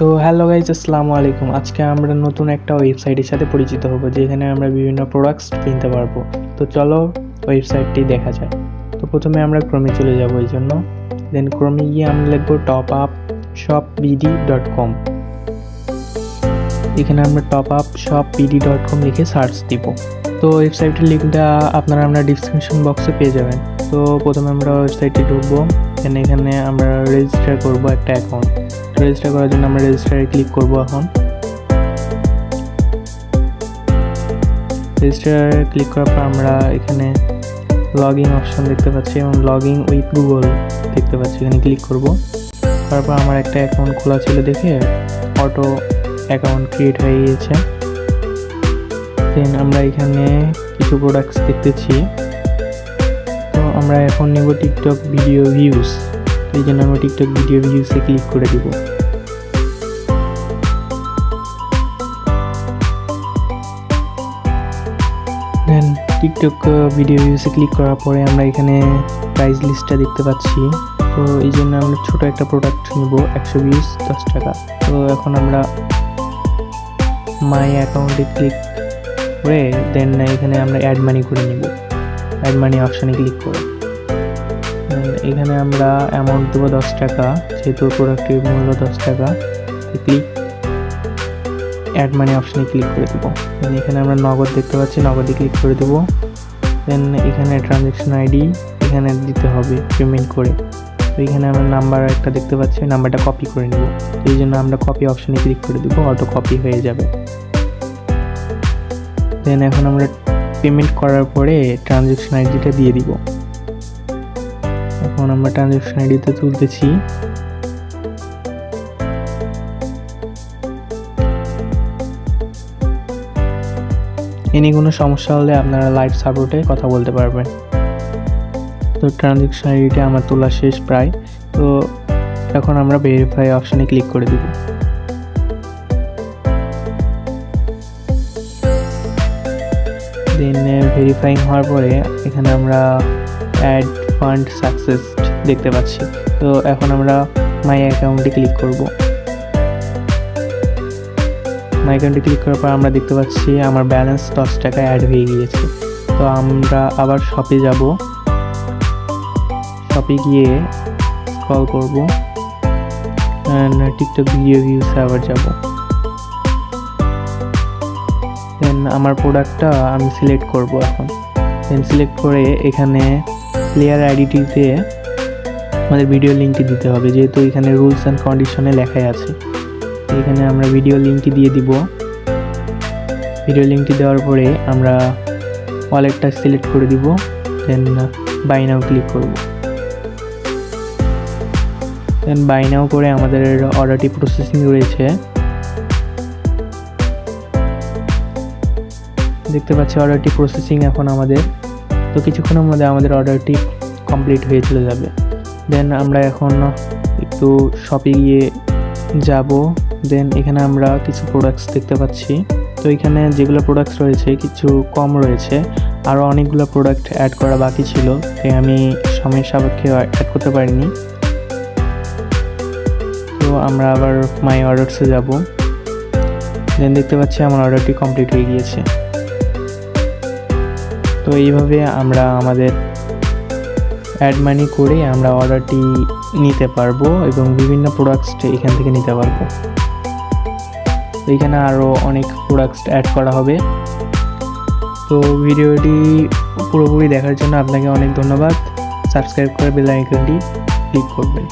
তো hello guys, আসসালামু আলাইকুম। আজকে আমরা নতুন একটা ওয়েবসাইটের সাথে পরিচিত হব, যেখানে আমরা বিভিন্ন প্রোডাক্টস কিনতে পারব। তো চলো ওয়েবসাইটটি দেখা যায় তো প্রথমে আমরা ক্রমে চলে যাব এই জন্য। দেন ক্রমে গিয়ে আমরা লিখব top up shop BD dot com এখানে আমরা top up shop BD dot com লিখে সার্চ দিব। তো ওয়েবসাইটের লিঙ্কটা আপনারা আমরা ডিসক্রিপশন বক্সে পেয়ে যাবেন। তো প্রথমে আমরা ওয়েবসাইটে ঢুকবো। দেন এখানে আমরা রেজিস্টার করব একটা অ্যাকাউন্ট রেজিস্টার করার জন্য আমরা রেজিস্টারে ক্লিক করব এখন। রেজিস্টারে ক্লিক করার পর আমরা এখানে লগ ইন অপশন দেখতে পাচ্ছি এবং লগ ইন উইথ গুগল দেখতে পাচ্ছি, এখানে ক্লিক করব। তারপর আমার একটা অ্যাকাউন্ট খোলা ছিল দেখে অটো অ্যাকাউন্ট ক্রিয়েট হয়ে গিয়েছে। দেন আমরা এখানে কিছু প্রোডাক্টস দেখতেছি। তো আমরা এখন নেব টিকটক ভিডিও ভিউজ এই জন্য আমরা টিকটক ভিডিও ভিউসে ক্লিক করে দিব। দেন টিকটক ভিডিও ভিউসে ক্লিক করার পরে আমরা এখানে প্রাইস লিস্টটা দেখতে পাচ্ছি। তো এই জন্য আমরা ছোট একটা প্রোডাক্ট নিব, একশো বিশ দশ টাকা। তো এখন আমরা মাই অ্যাকাউন্টে ক্লিক করে দেন এখানে আমরা অ্যাড মানি করে নিব। অ্যাড মানি অপশানে ক্লিক করে। এখানে আমরা অ্যামাউন্ট দেবো দশ টাকা, যেহেতু প্রোডাক্টের মূল্য দশ টাকা ক্লিক অ্যাড মানি অপশানে ক্লিক করে দেবো। Then এখানে আমরা নগদ দেখতে পাচ্ছি, নগদে ক্লিক করে দেবো। দেন এখানে ট্রানজ্যাকশন আইডি এখানে দিতে হবে পেমেন্ট করে। তো এখানে আমরা নাম্বার একটা দেখতে পাচ্ছি নাম্বারটা কপি করে নেব। এই জন্য আমরা কপি অপশানে ক্লিক করে দেবো অটো কপি হয়ে যাবে। দেন এখন আমরা পেমেন্ট করার পরে ট্রানজ্যাকশন আইডিটা দিয়ে দিব। এখন আমরা ট্রানজ্যাকশন আইডিতে তুলতেছি। এনি কোনো সমস্যা হলে আপনারা লাইভ সাপোর্টে কথা বলতে পারবেন। তো ট্রানজ্যাকশন আইডিটা আমার তোলা শেষ প্রায়। তো এখন আমরা ভেরিফাই অপশানে ক্লিক করে দিব। দেন ভেরিফাইং হওয়ার পরে এখানে আমরা অ্যাড ফান্ড সাকসেস দেখতে পাচ্ছি। তো এখন আমরা মাই অ্যাকাউন্টে ক্লিক করব। মাই অ্যাকাউন্টে ক্লিক করার পর আমরা দেখতে পাচ্ছি আমার ব্যালেন্স দশ টাকা অ্যাড হয়ে গিয়েছে। তো আমরা আবার শপে যাব। শপে গিয়ে স্ক্রল করব। টিকটক ভিডিও ভিউসে আবার যাব। দেন আমার প্রোডাক্টটা আমি সিলেক্ট করব এখন। দেন সিলেক্ট করে এখানে প্লেয়ার আইডিটিতে আমাদের ভিডিও লিঙ্কটি দিতে হবে। যেহেতু এখানে রুলস অ্যান্ড কন্ডিশনে লেখাই আছে। এখানে আমরা ভিডিও লিঙ্কটি দিয়ে দিব। ভিডিও লিঙ্কটি দেওয়ার পরে আমরা ওয়ালেটটা সিলেক্ট করে দিব। দেন বাই নাও ক্লিক করব। দেন বাই নাও করে আমাদের অর্ডারটি প্রসেসিং রয়েছে। দেখতে পাচ্ছি অর্ডারটি প্রসেসিং এখন আমাদের তো কিছুক্ষণের মধ্যে আমাদের অর্ডারটি কমপ্লিট হয়ে চলে যাবে। দেন আমরা এখন একটু শপে গিয়ে যাব। দেন এখানে আমরা কিছু প্রোডাক্টস দেখতে পাচ্ছি। তো এখানে যেগুলো প্রোডাক্টস রয়েছে, কিছু কম রয়েছে। আরও অনেকগুলো প্রোডাক্ট অ্যাড করা বাকি ছিল। তাই আমি সময়ের সাপেক্ষে অ্যাড করতে পারিনি। তো আমরা আবার মাই অর্ডারসে যাব। দেন দেখতে পাচ্ছি আমার অর্ডারটি কমপ্লিট হয়ে গিয়েছে। তো এইভাবে আমরা আমাদের অ্যাড মানি করে আমরা অর্ডারটি নিতে পারব এবং বিভিন্ন প্রোডাক্টস এখান থেকে নিতে পারব। তো এখানে আরও অনেক প্রোডাক্টস অ্যাড করা হবে। তো ভিডিওটি পুরোপুরি দেখার জন্য আপনাকে অনেক ধন্যবাদ। সাবস্ক্রাইব করে বেল আইকনটি ক্লিক করবেন।